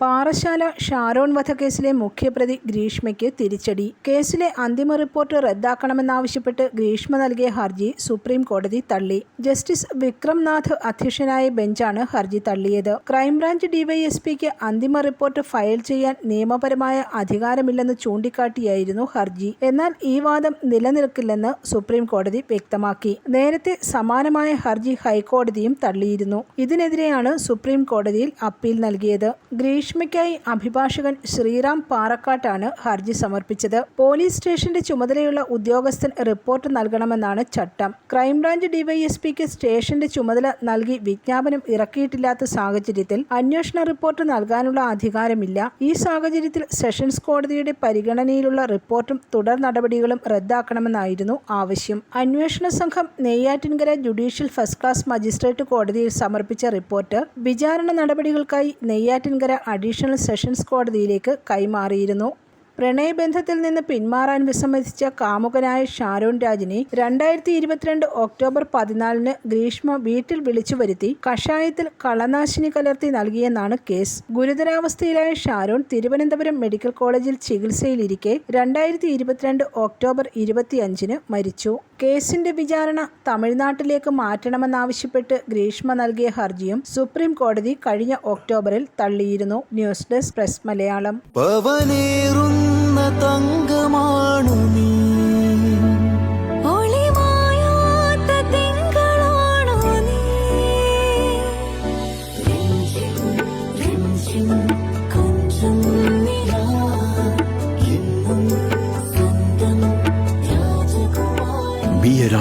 പാറശാല ഷാരോൺ വധക്കേസിലെ മുഖ്യപ്രതി ഗ്രീഷ്മയ്ക്ക് തിരിച്ചടി. കേസിലെ അന്തിമ റിപ്പോർട്ട് റദ്ദാക്കണമെന്നാവശ്യപ്പെട്ട് ഗ്രീഷ്മ നൽകിയ ഹർജി സുപ്രീം കോടതി തള്ളി. ജസ്റ്റിസ് വിക്രംനാഥ് അധ്യക്ഷനായ ബെഞ്ചാണ് ഹർജി തള്ളിയത്. ക്രൈംബ്രാഞ്ച് ഡിവൈഎസ്പിക്ക് അന്തിമ റിപ്പോർട്ട് ഫയൽ ചെയ്യാൻ നിയമപരമായ അധികാരമില്ലെന്ന് ചൂണ്ടിക്കാട്ടിയായിരുന്നു ഹർജി. എന്നാൽ ഈ വാദം നിലനിൽക്കില്ലെന്ന് സുപ്രീം കോടതി വ്യക്തമാക്കി. നേരത്തെ സമാനമായ ഹർജി ഹൈക്കോടതിയും തള്ളിയിരുന്നു. ഇതിനെതിരെയാണ് സുപ്രീം കോടതിയിൽ അപ്പീൽ നൽകിയത്. ഗ്രീഷ്മയ്ക്കായി അഭിഭാഷകൻ ശ്രീറാം പാറക്കാട്ടാണ് ഹർജി സമർപ്പിച്ചത്. പോലീസ് സ്റ്റേഷന്റെ ചുമതലയുള്ള ഉദ്യോഗസ്ഥൻ റിപ്പോർട്ട് നൽകണമെന്നാണ് ചട്ടം. ക്രൈംബ്രാഞ്ച് ഡിവൈഎസ്പിക്ക് സ്റ്റേഷന്റെ ചുമതല നൽകി വിജ്ഞാപനം ഇറക്കിയിട്ടില്ലാത്ത സാഹചര്യത്തിൽ അന്വേഷണ റിപ്പോർട്ട് നൽകാനുള്ള അധികാരമില്ല. ഈ സാഹചര്യത്തിൽ സെഷൻസ് കോടതിയുടെ പരിഗണനയിലുള്ള റിപ്പോർട്ടും തുടർ നടപടികളും റദ്ദാക്കണമെന്നായിരുന്നു ആവശ്യം. അന്വേഷണ സംഘം Neyyattinkara judicial first class magistrate കോടതിയിൽ സമർപ്പിച്ച റിപ്പോർട്ട് വിചാരണ നടപടികൾക്കായി നെയ്യാറ്റിൻകര അഡീഷണൽ സെഷൻസ് കോടതിയിലേക്ക് കൈമാറിയിരുന്നു. പ്രണയബന്ധത്തിൽ നിന്ന് പിന്മാറാൻ വിസമ്മതിച്ച കാമുകനായ ഷാരോൺ രാജിനെ രണ്ടായിരത്തി ഇരുപത്തിരണ്ട് ഒക്ടോബർ പതിനാലിന് ഗ്രീഷ്മ വീട്ടിൽ വിളിച്ചു വരുത്തി കഷായത്തിൽ കളനാശിനി കലർത്തി നൽകിയെന്നാണ് കേസ്. ഗുരുതരാവസ്ഥയിലായ ഷാരോൺ തിരുവനന്തപുരം മെഡിക്കൽ കോളേജിൽ ചികിത്സയിലിരിക്കെ രണ്ടായിരത്തി ഇരുപത്തിരണ്ട് ഒക്ടോബർ ഇരുപത്തിയഞ്ചിന് മരിച്ചു. കേസിന്റെ വിചാരണ തമിഴ്നാട്ടിലേക്ക് മാറ്റണമെന്നാവശ്യപ്പെട്ട് ഗ്രീഷ്മ നൽകിയ ഹർജിയും സുപ്രീം കോടതി കഴിഞ്ഞ ഒക്ടോബറിൽ തള്ളിയിരുന്നു. News desk press Malayalam.